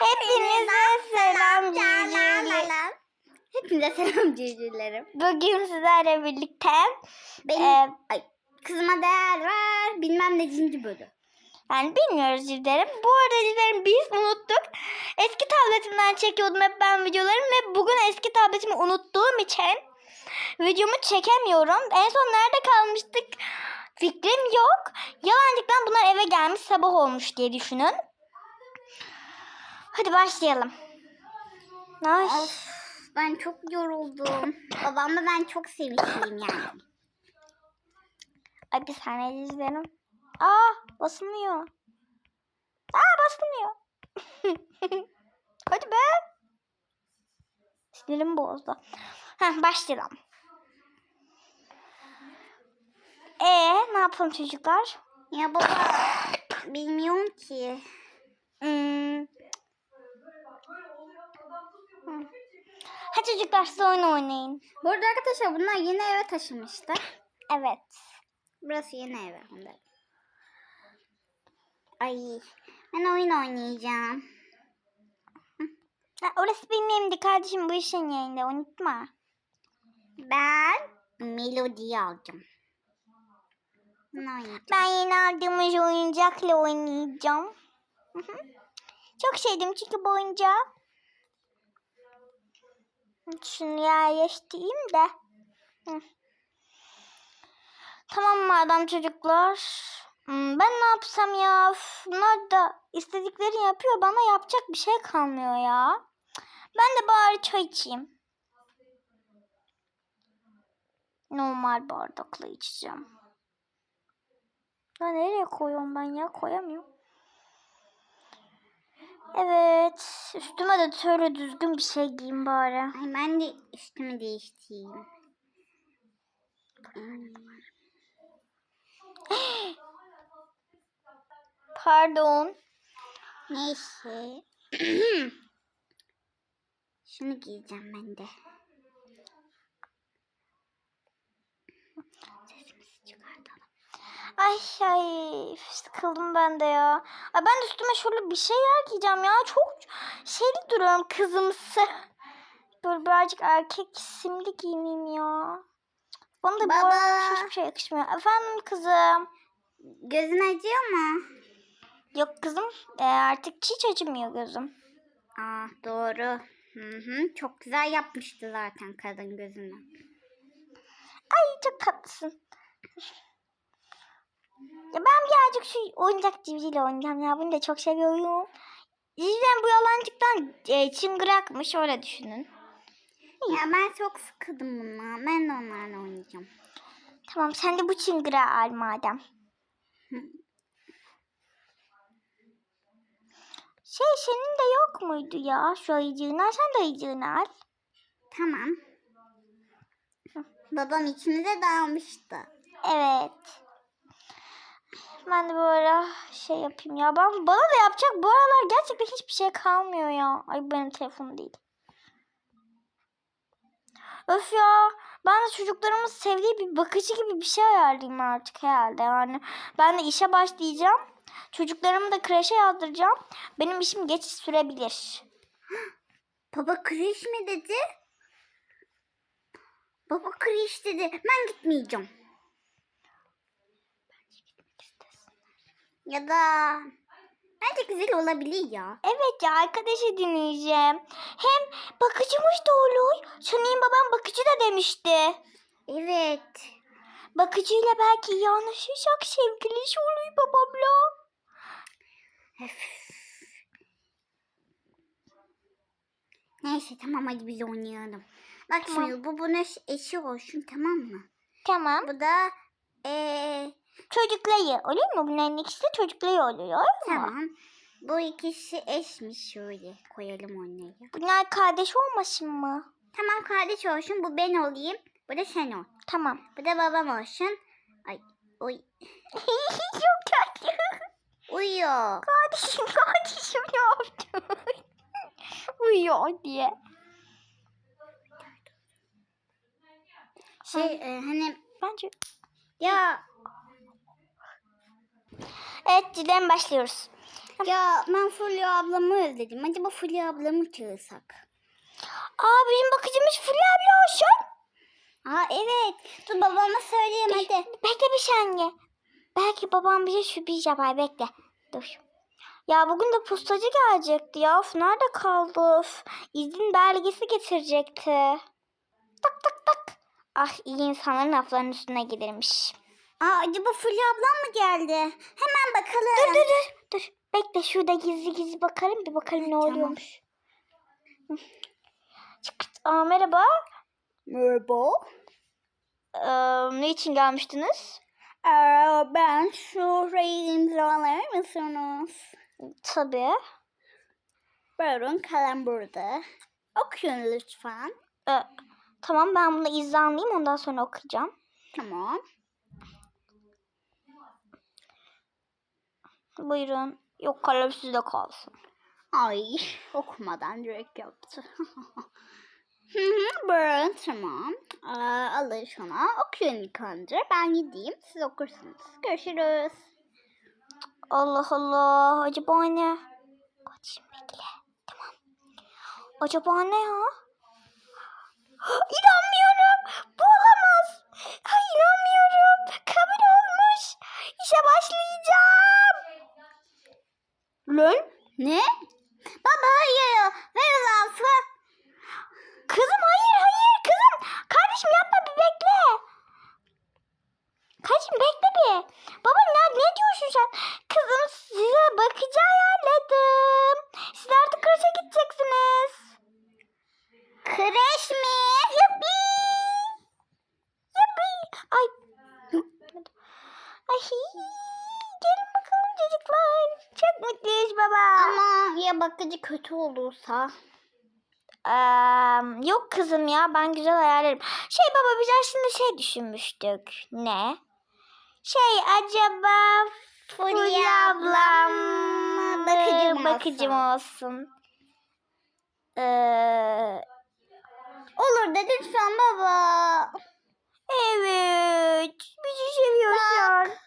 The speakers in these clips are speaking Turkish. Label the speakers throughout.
Speaker 1: Hepinize selam cücüler.
Speaker 2: Hepinize selam cücülerim.
Speaker 1: Bugün sizlerle birlikte
Speaker 2: Benim
Speaker 1: Ee,
Speaker 2: ay, kızıma değer ver bilmem ne cinci bölü.
Speaker 1: yani bilmiyoruz cücülerim. Bu arada cücülerim biz unuttuk. Eski tabletimden çekiyordum hep ben videolarımı ve bugün eski tabletimi unuttuğum için videomu çekemiyorum. En son nerede kalmıştık? Fikrim yok. Yalancıktan bunlar eve gelmiş sabah olmuş diye düşünün. Hadi başlayalım. Ay.
Speaker 2: Of, ben çok yoruldum. Babamla ben çok sevişliyim yani.
Speaker 1: Ay bir saniye izleyelim. Aa basılmıyor. Aa basılmıyor. Hadi be. Sinirim bozdu. Heh, başlayalım. Ee ne yapalım çocuklar?
Speaker 2: Ya baba bilmiyorum ki.
Speaker 1: Hmm. Hı. Hadi çocuklar siz oyun oynayın.
Speaker 2: Bu arada arkadaşlar bunlar yeni eve taşınmışlar.
Speaker 1: Evet.
Speaker 2: Burası yeni ev hem de. Ay ben oyun oynayacağım.
Speaker 1: Ha, orası benim evimdi kardeşim bu işin yerinde unutma.
Speaker 2: Ben melodiyi alacağım. Ne oynayacağım?
Speaker 1: Ben yeni aldığımız oyuncakla oynayacağım. Çok sevdim çünkü bu oyuncağı. Şunu yerleştireyim de. Hı. Tamam madem çocuklar. Ben ne yapsam ya? Bunlar da istediklerini yapıyor. Bana yapacak bir şey kalmıyor ya. Ben de bari çay içeyim. Normal bardakla içeceğim. Ya nereye koyuyorum ben ya? Koyamıyorum. Evet. Üstüme de şöyle düzgün bir şey giyeyim bari.
Speaker 2: Ay ben de üstümü değiştireyim.
Speaker 1: Pardon.
Speaker 2: Neyse. Şunu giyeceğim ben de.
Speaker 1: Ay ay sıkıldım ben de ya. Ay ben üstüme şöyle bir şeyler giyeceğim ya. Çok şeyli duruyorum kızımsı. Böyle birazcık erkek simli giyineyim ya. Bana da bu
Speaker 2: Baba.
Speaker 1: aralar hiçbir şey yakışmıyor. Efendim kızım.
Speaker 2: Gözün acıyor mu?
Speaker 1: Yok kızım e, artık hiç acımıyor gözüm.
Speaker 2: Aa doğru. Hı hı, çok güzel yapmıştı zaten kadın gözünü.
Speaker 1: Ay çok tatlısın. Ya ben birazcık şu oyuncak civciyle oynayacağım ya. Bunu da çok seviyorum. Civcivlerin bu yalancıktan e, çıngırakmış öyle düşünün.
Speaker 2: Ya ben çok sıkıldım bundan. Ben de onlarla oynayacağım.
Speaker 1: Tamam sen de bu çıngırağı al madem. Şey senin de yok muydu ya şu ayıcığını al. Sen de ayıcığını al.
Speaker 2: Tamam. Babam içimize dalmıştı.
Speaker 1: Evet. Ben de böyle şey yapayım ya. Ben, bana da yapacak bu aralar gerçekten hiçbir şey kalmıyor ya. Ay benim telefonum değil. Öf ya. Ben de çocuklarımın sevdiği bir bakıcı gibi bir şey ayarlayayım artık herhalde. Yani ben de işe başlayacağım. Çocuklarımı da kreşe yazdıracağım. Benim işim geç sürebilir.
Speaker 2: Baba kriş mi dedi? Baba kriş dedi. Ben gitmeyeceğim. Ya da bence güzel olabilir ya.
Speaker 1: Evet ya arkadaşı dinleyeceğim. Hem bakıcımış da olur. Senin babam bakıcı da demişti.
Speaker 2: Evet.
Speaker 1: Bakıcıyla belki iyi anlaşırsak sevgilisi olur babamla.
Speaker 2: Neyse tamam hadi biz oynayalım. Bak
Speaker 1: Tamam.
Speaker 2: şimdi bu bunun eşi olsun tamam mı?
Speaker 1: Tamam.
Speaker 2: Bu da eee
Speaker 1: Çocukları olur mu? Bunların ikisi de çocukları oluyor. Mu?
Speaker 2: tamam. Bu ikisi eşmiş şöyle koyalım onları.
Speaker 1: Bunlar kardeş olmasın mı?
Speaker 2: Tamam kardeş olsun bu ben olayım. Bu da sen ol.
Speaker 1: Tamam.
Speaker 2: Bu da babam olsun. Ay oy
Speaker 1: Çok tatlı.
Speaker 2: uyuyor.
Speaker 1: Kardeşim kardeşim ne yaptın? Uyuyor diye.
Speaker 2: Şey e, hani
Speaker 1: Bence.
Speaker 2: ya
Speaker 1: Evet Cilem başlıyoruz.
Speaker 2: Ya ben Fulya ablamı özledim. Acaba Fulya ablamı çağırsak?
Speaker 1: Aa bizim bakıcımız Fulya abla olsun.
Speaker 2: Aa evet. Dur babama söyleyeyim hadi.
Speaker 1: Bekle bir saniye. Belki babam bize sürpriz yapar. Bekle. Dur. Ya bugün de postacı gelecekti ya. Of, nerede kaldı? Of. İzin belgesi getirecekti. Tak tak tak. Ah iyi insanların laflarının üstüne gelirmiş.
Speaker 2: Aa acaba Fulya ablam mı geldi? Hemen bakalım.
Speaker 1: Dur dur dur. Dur. Bekle şurada gizli gizli bakalım. Bir bakalım ne oluyormuş. Hı. Çıkırt. Aa, merhaba.
Speaker 2: Merhaba.
Speaker 1: Ee, ne için gelmiştiniz?
Speaker 2: Aa, ben şurayı imzalar mısınız?
Speaker 1: Tabii.
Speaker 2: Buyurun kalem burada. Okuyun lütfen.
Speaker 1: Ee, tamam ben bunu izlenleyeyim ondan sonra okuyacağım.
Speaker 2: Tamam.
Speaker 1: Buyurun. Yok kalem sizde kalsın.
Speaker 2: Ay okumadan direkt yaptı. Buyurun tamam. Aa, alın şuna. Okuyun ilk önce. Ben gideyim. Siz okursunuz. Görüşürüz.
Speaker 1: Allah Allah. Acaba ne? Kaçayım bekle. Tamam. Acaba ne ya? İnanmıyorum. Bu olamaz. İnanmıyorum. Kabul olmuş. İşe başlayacağım. Lan?
Speaker 2: Ne? Baba hayır. Ver lafı.
Speaker 1: Kızım hayır hayır kızım. Kardeşim yapma bir bekle. Kardeşim bekle bir. Baba ne, ne diyorsun sen? Kızım size bakıcı ayarladım. Siz artık kreşe gideceksiniz.
Speaker 2: Kreş mi?
Speaker 1: Yuppi. Yuppi. Ay. Ay. Gelin bakalım çocuklar. Çok mutluyuz baba.
Speaker 2: Ama ya bakıcı kötü olursa?
Speaker 1: Eee, yok kızım ya ben güzel ayarlarım. Şey baba biz aslında şey düşünmüştük. Ne? Şey acaba
Speaker 2: Fulya
Speaker 1: ablam
Speaker 2: ablam
Speaker 1: mı
Speaker 2: bakıcı mı
Speaker 1: bakıcım
Speaker 2: olsun?
Speaker 1: olsun? Eee,
Speaker 2: Olur da lütfen baba.
Speaker 1: evet bizi seviyorsun.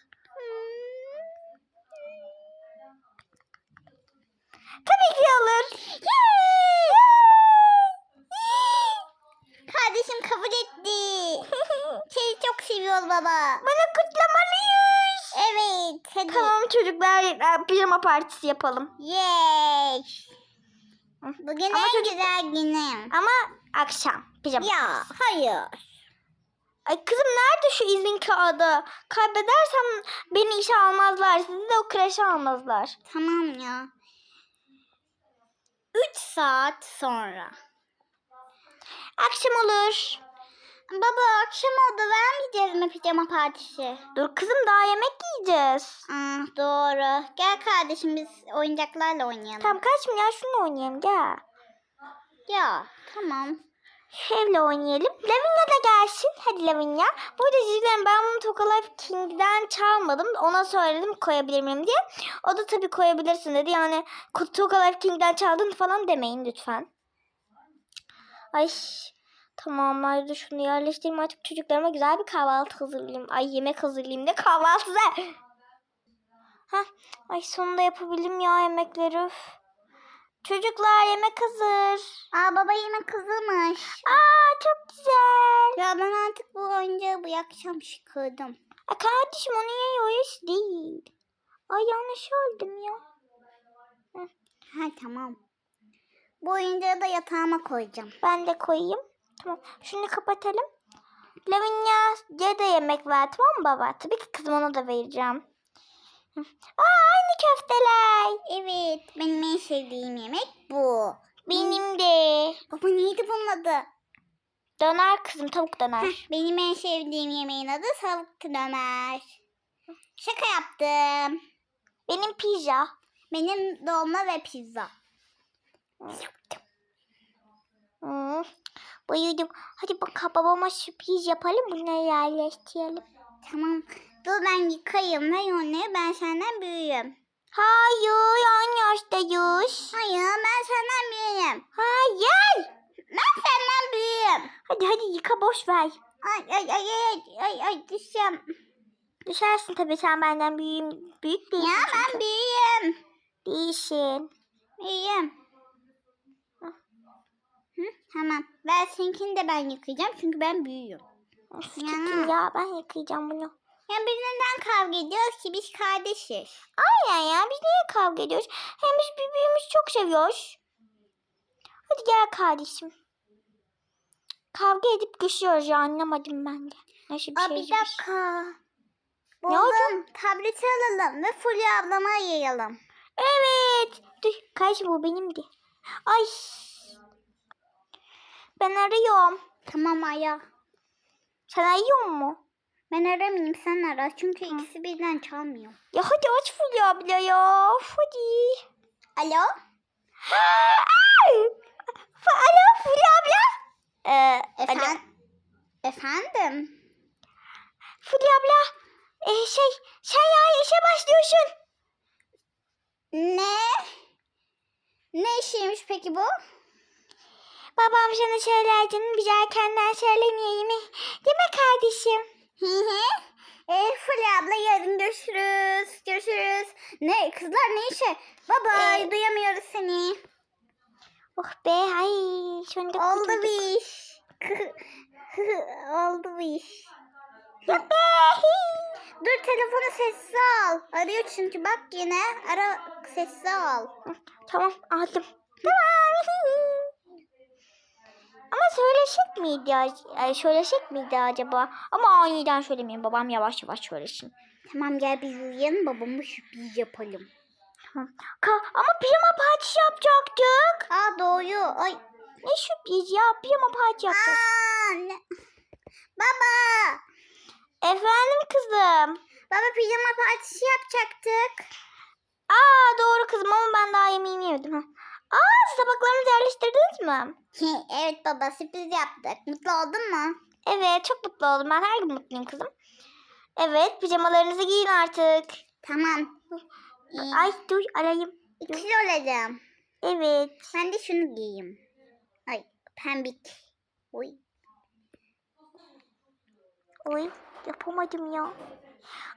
Speaker 1: Tabii ki olur.
Speaker 2: Kardeşim kabul etti. Seni çok seviyor baba.
Speaker 1: Bana kutlamalıyız.
Speaker 2: Evet. Hadi.
Speaker 1: Tamam çocuklar e, pijama partisi yapalım.
Speaker 2: Yay. Bugün
Speaker 1: Ama
Speaker 2: en
Speaker 1: çocuk-
Speaker 2: güzel günüm.
Speaker 1: Ama akşam pijama
Speaker 2: Ya hayır.
Speaker 1: Ay kızım nerede şu izin kağıdı? Kaybedersem beni işe almazlar. Sizi de o kreşe almazlar.
Speaker 2: Tamam ya. 3 saat sonra.
Speaker 1: Akşam olur.
Speaker 2: Baba akşam oldu vermeyeceğiz mi pijama partisi?
Speaker 1: Dur kızım daha yemek yiyeceğiz.
Speaker 2: Aa, doğru. Gel kardeşim biz oyuncaklarla oynayalım.
Speaker 1: Tamam kaçma ya şunu oynayalım gel.
Speaker 2: Ya tamam.
Speaker 1: Evle oynayalım. Lavinia da gelsin. Hadi Lavinia. Bu arada çocuklarım ben bunu Toka King'den çalmadım. Ona söyledim koyabilir miyim diye. O da tabii koyabilirsin dedi. Yani Toka Life King'den çaldın falan demeyin lütfen. Ay tamam hadi şunu yerleştireyim artık çocuklarıma güzel bir kahvaltı hazırlayayım. Ay yemek hazırlayayım da kahvaltıda. Heh, ay sonunda yapabildim ya yemekleri. Üf. Çocuklar yemek hazır.
Speaker 2: Aa baba yine kızılmış.
Speaker 1: Aa çok güzel.
Speaker 2: Ya ben artık bu oyuncağı bu akşam sıkıldım.
Speaker 1: Ay kardeşim onun yeri orası değil. Ay yanlış oldum ya.
Speaker 2: Ha tamam. Bu oyuncağı da yatağıma koyacağım.
Speaker 1: Ben de koyayım. Tamam. Şunu kapatalım. Lavinia ya da yemek ver tamam mı baba? Tabii ki kızım ona da vereceğim. Aa aynı köfteler.
Speaker 2: Evet benim en sevdiğim yemek bu.
Speaker 1: Benim de.
Speaker 2: Baba neydi bunun adı?
Speaker 1: Döner kızım tavuk döner.
Speaker 2: Heh, benim en sevdiğim yemeğin adı tavuk döner. Şaka yaptım.
Speaker 1: Benim pizza.
Speaker 2: Benim dolma ve pizza.
Speaker 1: Hmm. Bayıldım. Hadi bak babama sürpriz yapalım bunları yerleştirelim.
Speaker 2: Tamam. Dur ben yıkayayım. Ver onu. Ben senden büyüğüm.
Speaker 1: Hayır aynı yaştayız.
Speaker 2: Hayır ben senden büyüğüm.
Speaker 1: Hayır.
Speaker 2: Ben senden büyüğüm.
Speaker 1: Hadi hadi yıka boş ver.
Speaker 2: Ay ay ay ay ay ay düşeceğim.
Speaker 1: Düşersin tabii sen benden büyüğüm, büyük değilsin.
Speaker 2: Ya ben büyüğüm.
Speaker 1: Değilsin.
Speaker 2: İyiyim. Hı, hemen. Ver seninkini de ben yıkayacağım çünkü ben büyüğüm.
Speaker 1: Of,
Speaker 2: Ya.
Speaker 1: ya ben yıkayacağım bunu.
Speaker 2: Ya biz neden kavga ediyoruz ki biz kardeşiz.
Speaker 1: Aynen ya biz niye kavga ediyoruz? Hem biz birbirimizi çok seviyoruz. Hadi gel kardeşim. Kavga edip küsüyoruz ya anlamadım ben de. Nasıl bir
Speaker 2: Aa,
Speaker 1: şey?
Speaker 2: bir dakika.
Speaker 1: Ne
Speaker 2: Buldum. Tableti alalım ve Fulya ablama yayalım.
Speaker 1: Evet. Dur kaç bu benimdi. Ay. Ben arıyorum.
Speaker 2: Tamam Aya.
Speaker 1: Sen arıyor mu?
Speaker 2: Ben aramayayım sen ara çünkü ikisi birden çalmıyor.
Speaker 1: Ya hadi aç Fulya abla ya. Hadi.
Speaker 2: Alo?
Speaker 1: Alo Fulya abla. Ee, alo.
Speaker 2: Efendim?
Speaker 1: Fulya abla. Ee, şey sen ya işe başlıyorsun.
Speaker 2: Ne? Ne işiymiş peki bu?
Speaker 1: Babam sana söylerdi biz erkenden söylemeyelim. Değil mi kardeşim?
Speaker 2: Hı hı. E, Fulya abla yarın görüşürüz. Görüşürüz. Ne kızlar ne işe? Baba
Speaker 1: Ee,
Speaker 2: duyamıyoruz seni.
Speaker 1: Oh be ay. Sonunda
Speaker 2: Oldu bir iş. Oldu bir iş. Dur telefonu sessize al. Arıyor çünkü bak yine. Ara sessize al.
Speaker 1: Tamam aldım. Ama söyleşek miydi? e, Söyleşek miydi acaba? Ama aniden söylemeyin. Babam yavaş yavaş söylesin.
Speaker 2: Tamam gel biz uyuyalım babamı sürpriz yapalım.
Speaker 1: Tamam. Ka- ama pijama partisi yapacaktık.
Speaker 2: Aa doğru. Ay.
Speaker 1: Ne sürpriz ya? Pijama parti yapacağız.
Speaker 2: Aa, ne? Baba.
Speaker 1: Efendim kızım.
Speaker 2: Baba pijama partisi yapacaktık.
Speaker 1: Aa doğru kızım ama ben daha yemeğimi yemedim. Aa tabaklarınızı yerleştirdiniz mi?
Speaker 2: evet baba sürpriz yaptık. Mutlu oldun mu?
Speaker 1: Evet çok mutlu oldum. Ben her gün mutluyum kızım. Evet pijamalarınızı giyin artık.
Speaker 2: Tamam. Ay.
Speaker 1: Ay dur arayayım.
Speaker 2: İkili olacağım.
Speaker 1: Evet.
Speaker 2: Ben de şunu giyeyim. Ay pembik. Oy.
Speaker 1: Oy yapamadım ya.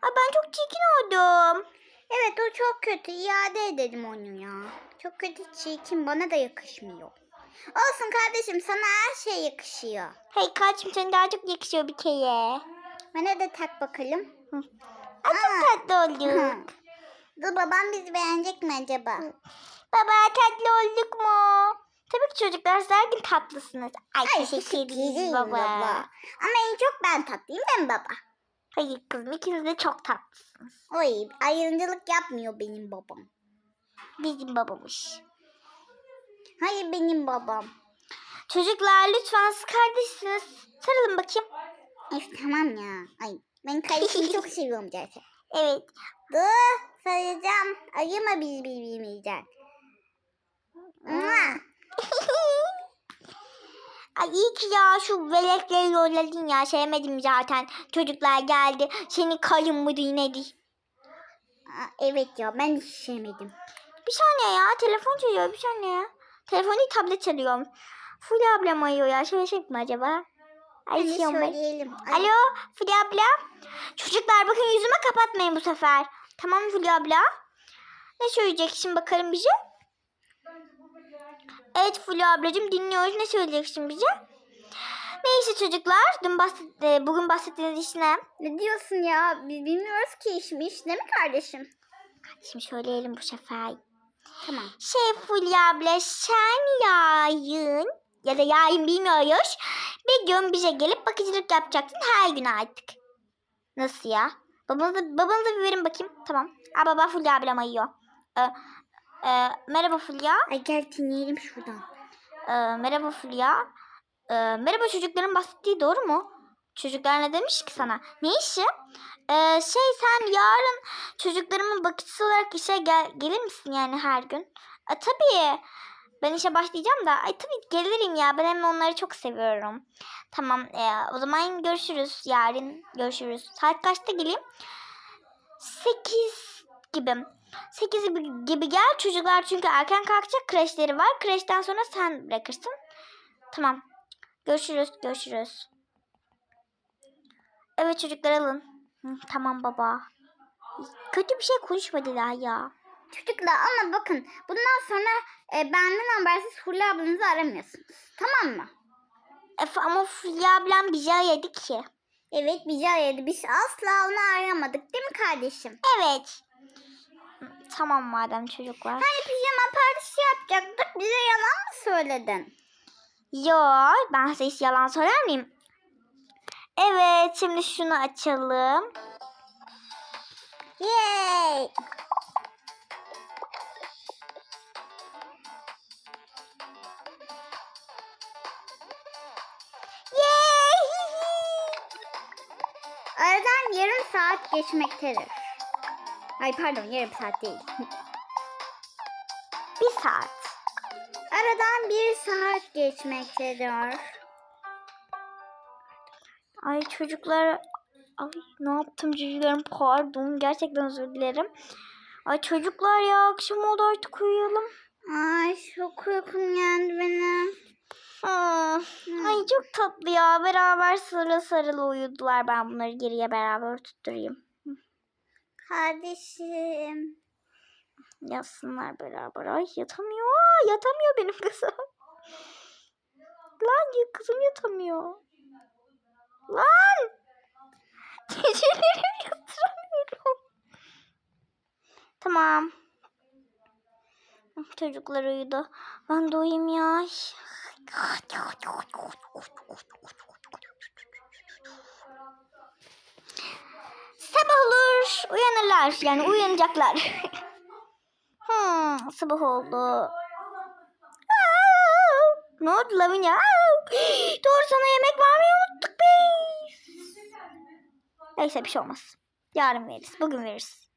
Speaker 1: Ay ben çok çirkin oldum.
Speaker 2: Evet o çok kötü. İade edelim onu ya. Çok kötü çirkin bana da yakışmıyor. Olsun kardeşim sana her şey yakışıyor.
Speaker 1: Hey kaçım sen daha çok yakışıyor bir kere.
Speaker 2: Bana da tak bakalım.
Speaker 1: Ay çok tatlı olduk.
Speaker 2: Dur babam bizi beğenecek mi acaba?
Speaker 1: Baba tatlı olduk mu? Tabii ki çocuklar siz her gün tatlısınız. Ay, teşekkür
Speaker 2: teşekkür
Speaker 1: ederiz
Speaker 2: ederim
Speaker 1: baba.
Speaker 2: Ama en çok ben tatlıyım değil mi baba?
Speaker 1: Hayır kızım ikiniz de çok tatlısınız.
Speaker 2: Oy ayrımcılık yapmıyor benim babam.
Speaker 1: Bizim babamız.
Speaker 2: Hayır benim babam.
Speaker 1: Çocuklar lütfen siz kardeşsiniz. Sarılın bakayım.
Speaker 2: Üf, tamam ya. Ay ben kardeşimi çok seviyorum zaten.
Speaker 1: Evet.
Speaker 2: Dur sayacağım. Ayıma biz birbirimizden. Mua.
Speaker 1: Ay iyi ki ya şu velekleri yolladın ya sevmedim zaten. Çocuklar geldi. Senin kayın mıydı neydi?
Speaker 2: Aa, evet ya ben hiç sevmedim.
Speaker 1: Bir saniye ya telefon çalıyor bir saniye ya. Telefon değil tablet çalıyorum. Fulya ablam arıyor ya. Söylesek mi acaba? Ay
Speaker 2: Hadi söyleyelim. Ay,
Speaker 1: Alo Fulya abla. Çocuklar bakın yüzüme kapatmayın bu sefer. Tamam mı Fulya abla? Ne söyleyeceksin bakalım bize? Evet Fulya ablacığım dinliyoruz. Ne söyleyeceksin bize? Neyse çocuklar. Dün bahset, e, bugün bahsettiğiniz iş ne?
Speaker 2: Ne diyorsun ya? Biz bilmiyoruz ki işmiş. Değil mi kardeşim?
Speaker 1: Şimdi söyleyelim bu sefer.
Speaker 2: Tamam.
Speaker 1: Şey Fulya abla sen yarın ya da yarın bilmiyoruz. Bir gün bize gelip bakıcılık yapacaksın her gün artık. Nasıl ya? Babanıza, babanıza bir verin bakayım. Tamam. Aa, baba Fulya ablam ayıyor. Ee, e, merhaba Fulya.
Speaker 2: Ay gel dinleyelim şuradan.
Speaker 1: Ee, merhaba Fulya. Ee, merhaba çocukların bahsettiği doğru mu? Çocuklar ne demiş ki sana? Ne işi? Ee, şey sen yarın çocuklarımın bakıcısı olarak işe gel gelir misin yani her gün? E, tabii. Ben işe başlayacağım da. Ay tabii gelirim ya. Ben hem onları çok seviyorum. Tamam. e, o zaman görüşürüz yarın. Görüşürüz. Saat kaçta geleyim? 8 gibi. 8 gibi, gel. Çocuklar çünkü erken kalkacak. Kreşleri var. Kreşten sonra sen bırakırsın. Tamam. Görüşürüz. Görüşürüz. Evet çocuklar alın. Hı, tamam baba. Kötü bir şey konuşmadılar ya.
Speaker 2: Çocuklar ama bakın bundan sonra e, benden habersiz Hulya ablanızı aramıyorsunuz. Tamam mı?
Speaker 1: Efe ama Fulya ablam bizi aradı ki.
Speaker 2: Evet bizi aradı. Biz asla onu aramadık değil mi kardeşim?
Speaker 1: Evet. Tamam madem çocuklar.
Speaker 2: Hani pijama partisi yapacaktık. Bize yalan mı söyledin?
Speaker 1: Yo ben size hiç yalan söyler miyim? Evet şimdi şunu açalım.
Speaker 2: Yay! Aradan yarım saat geçmektedir. Ay pardon yarım saat değil.
Speaker 1: Bir saat.
Speaker 2: Aradan bir saat geçmektedir.
Speaker 1: Ay çocuklar ay ne yaptım çocuklarım pardon gerçekten özür dilerim. Ay çocuklar ya akşam oldu artık uyuyalım.
Speaker 2: Ay çok uykum geldi benim.
Speaker 1: Hmm. Ay çok tatlı ya beraber sarı sarılı uyudular ben bunları geriye beraber tutturayım.
Speaker 2: Kardeşim.
Speaker 1: Yatsınlar beraber. Ay yatamıyor. Aa, yatamıyor benim kızım. Lan kızım yatamıyor. Lan. Geceleri yatıramıyorum. Tamam. Çocuklar uyudu. Ben de ya. Sabah olur. Uyanırlar. Yani uyanacaklar. Hmm, sabah oldu. Ne oldu Lavinia? Doğru sana yemek vermeyi unuttuk biz. Neyse bir şey olmaz. Yarın veririz. Bugün veririz.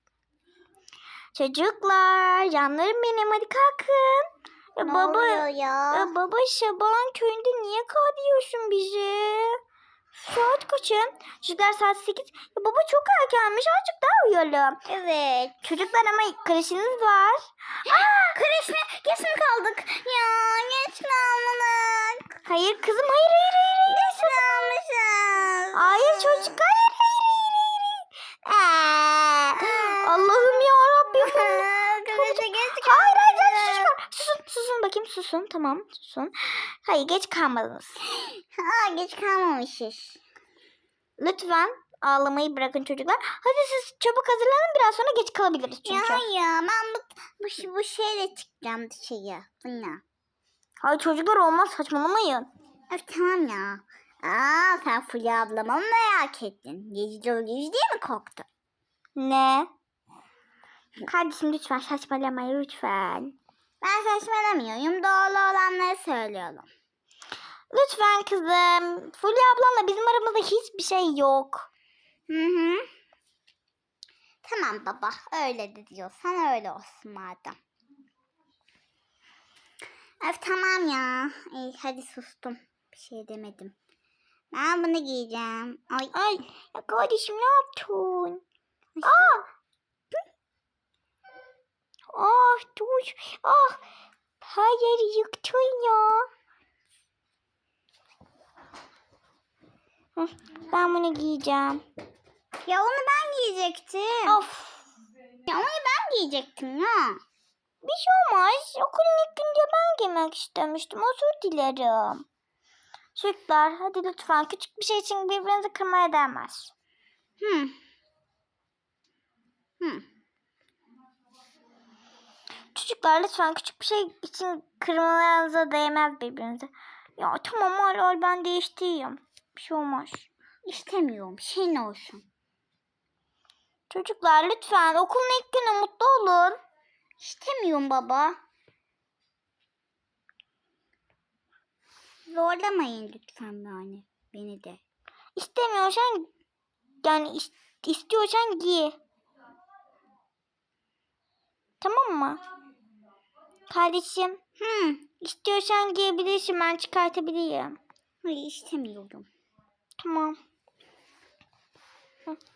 Speaker 1: Çocuklar, canlarım benim hadi kalkın.
Speaker 2: Ne
Speaker 1: baba,
Speaker 2: ya?
Speaker 1: ya baba Şaban köyünde niye kal diyorsun bizi? Saat kaçın? Çocuklar saat 8. Ya baba çok erkenmiş. Azıcık daha uyuyalım.
Speaker 2: Evet.
Speaker 1: Çocuklar ama kreşiniz var.
Speaker 2: Aa, kreş mi? Geç mi kaldık? Ya geç kalmadık.
Speaker 1: Hayır kızım hayır hayır hayır. hayır.
Speaker 2: Geç kalmışız.
Speaker 1: Hayır çocuklar hayır hayır hayır. hayır. Aa, Allah'ım ya Rabbim.
Speaker 2: Kreşe geç
Speaker 1: Hayır hayır hayır
Speaker 2: kaldık.
Speaker 1: çocuklar. Susun susun bakayım susun tamam susun. Hayır geç kalmadınız.
Speaker 2: Aa, geç kalmamışız.
Speaker 1: Lütfen ağlamayı bırakın çocuklar. Hadi siz çabuk hazırlanın biraz sonra geç kalabiliriz çünkü.
Speaker 2: Ya ya ben bu, bu, bu şeyle çıkacağım dışarıya. Bununla.
Speaker 1: Hayır çocuklar olmaz saçmalamayın.
Speaker 2: Öf tamam ya. Aa sen Fulya ablama mı merak ettin? Dolu yüz diye mi korktun?
Speaker 1: Ne? Kardeşim lütfen saçmalamayın lütfen.
Speaker 2: Ben saçmalamıyorum. Doğru olanları söylüyorum.
Speaker 1: Lütfen kızım. Fulya ablamla bizim aramızda hiçbir şey yok.
Speaker 2: Hı hı. Tamam baba. Öyle de diyorsan öyle olsun madem. Öf tamam ya. İyi hadi sustum. Bir şey demedim. Ben bunu giyeceğim. Ay.
Speaker 1: Ay ya kardeşim ne yaptın? Aa! Ah dur. Ah. Hayır yıktın ya. Ben bunu giyeceğim.
Speaker 2: Ya onu ben giyecektim.
Speaker 1: Of.
Speaker 2: Ya onu ben giyecektim ya.
Speaker 1: Bir şey olmaz. Okulun ilk günde ben giymek istemiştim. Özür dilerim. Çocuklar hadi lütfen küçük bir şey için birbirinizi kırmaya değmez.
Speaker 2: Hı. Hı.
Speaker 1: Çocuklar lütfen küçük bir şey için kırmalarınıza değmez birbirinize. Ya tamam hala ben değiştireyim. Bir şey olmaz.
Speaker 2: İstemiyorum. Ne olsun.
Speaker 1: Çocuklar lütfen okulun ilk günü mutlu olun.
Speaker 2: İstemiyorum baba. Zorlamayın lütfen yani beni de.
Speaker 1: İstemiyorsan yani is- istiyorsan giy. Tamam mı? Kardeşim
Speaker 2: Hı.
Speaker 1: istiyorsan giyebilirsin ben çıkartabilirim.
Speaker 2: Hayır istemiyorum.
Speaker 1: Tamam.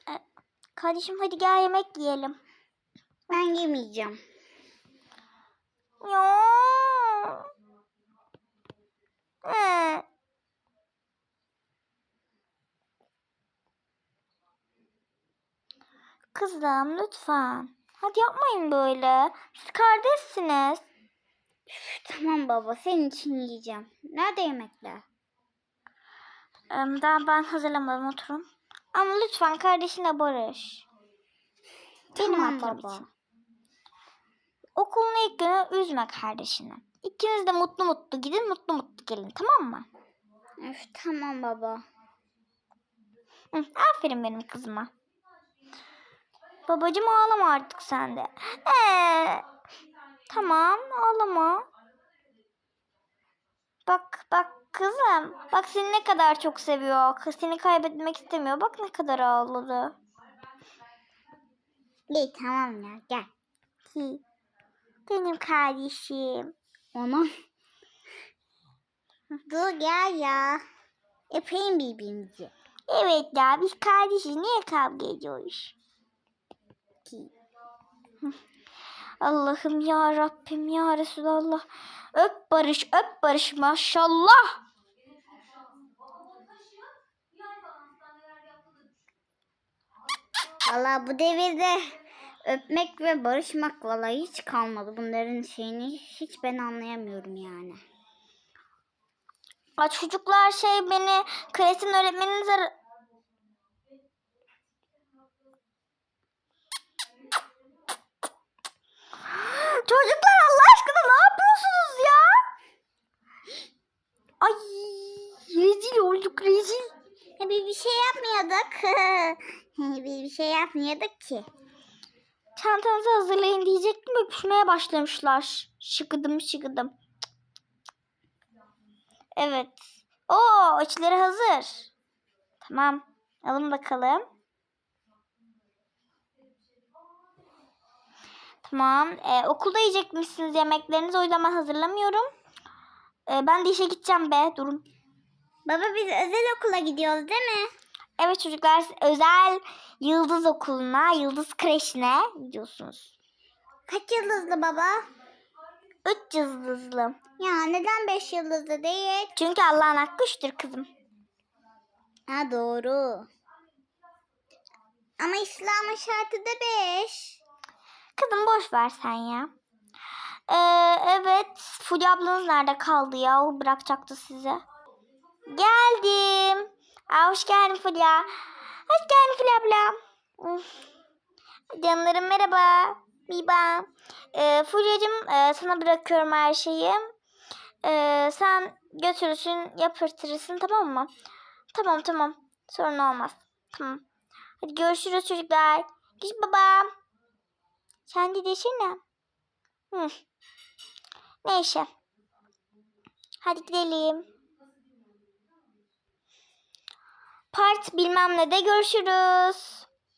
Speaker 1: E, Kardeşim hadi gel yemek yiyelim.
Speaker 2: Ben yemeyeceğim.
Speaker 1: Ya. Ee. Kızım lütfen. Hadi yapmayın böyle. Siz kardeşsiniz.
Speaker 2: Tamam baba senin için yiyeceğim. Nerede yemekler?
Speaker 1: Daha ben hazırlamadım oturun. Ama lütfen kardeşine barış. Benim
Speaker 2: Tamam baba.
Speaker 1: için. Okulun ilk günü üzme kardeşini. İkiniz de mutlu mutlu gidin mutlu mutlu gelin tamam mı?
Speaker 2: Üf, tamam baba.
Speaker 1: Hı, aferin benim kızıma. Babacım ağlama artık sen de. Ee, tamam ağlama. Bak bak kızım. Bak seni ne kadar çok seviyor. Kız seni kaybetmek istemiyor. Bak ne kadar ağladı.
Speaker 2: İyi tamam ya gel.
Speaker 1: Hi, Benim kardeşim.
Speaker 2: Ona. Dur gel ya. Öpeyim birbirimizi.
Speaker 1: Evet ya biz kardeşiz. Niye kavga ediyoruz?
Speaker 2: Ki.
Speaker 1: Allah'ım ya Rabbim ya Resulallah. Öp barış öp barış maşallah.
Speaker 2: Valla bu devirde öpmek ve barışmak valla hiç kalmadı. Bunların şeyini hiç ben anlayamıyorum yani.
Speaker 1: Aa, çocuklar şey beni kresin öğretmeniniz Çocuklar Allah aşkına ne yapıyorsunuz ya? Ay rezil olduk rezil.
Speaker 2: Biz bir şey yapmıyorduk. biz bir şey yapmıyorduk ki.
Speaker 1: Çantanızı hazırlayın diyecektim öpüşmeye başlamışlar. Şıkıdım şıkıdım. Evet. Oo içleri hazır. Tamam. Alın bakalım. Tamam. Ee, okulda yiyecekmişsiniz yemeklerinizi. O yüzden ben hazırlamıyorum. Ee, ben de işe gideceğim be. Durun.
Speaker 2: Baba biz özel okula gidiyoruz değil mi?
Speaker 1: Evet çocuklar özel Yıldız Okulu'na, Yıldız Kreşi'ne gidiyorsunuz.
Speaker 2: Kaç yıldızlı baba?
Speaker 1: Üç yıldızlı.
Speaker 2: Ya neden beş yıldızlı değil?
Speaker 1: Çünkü Allah'ın hakkı üçtür kızım.
Speaker 2: Ha doğru. Ama İslam'ın şartı da beş.
Speaker 1: Kızım boş ver sen ya. Ee, evet. Fulya ablanız nerede kaldı ya? O bırakacaktı size. Geldim. Aa, hoş geldin Fulya. Hoş geldin Fulya abla. Canlarım merhaba. Biba. Ee, Fulya'cığım e, sana bırakıyorum her şeyi. Ee, sen götürürsün yapırtırırsın tamam mı? Tamam tamam. Sorun olmaz. Tamam. Hadi görüşürüz çocuklar. Giş baba. Sen de desene. Hı. Neyse. Hadi gidelim. Part bilmem ne de görüşürüz.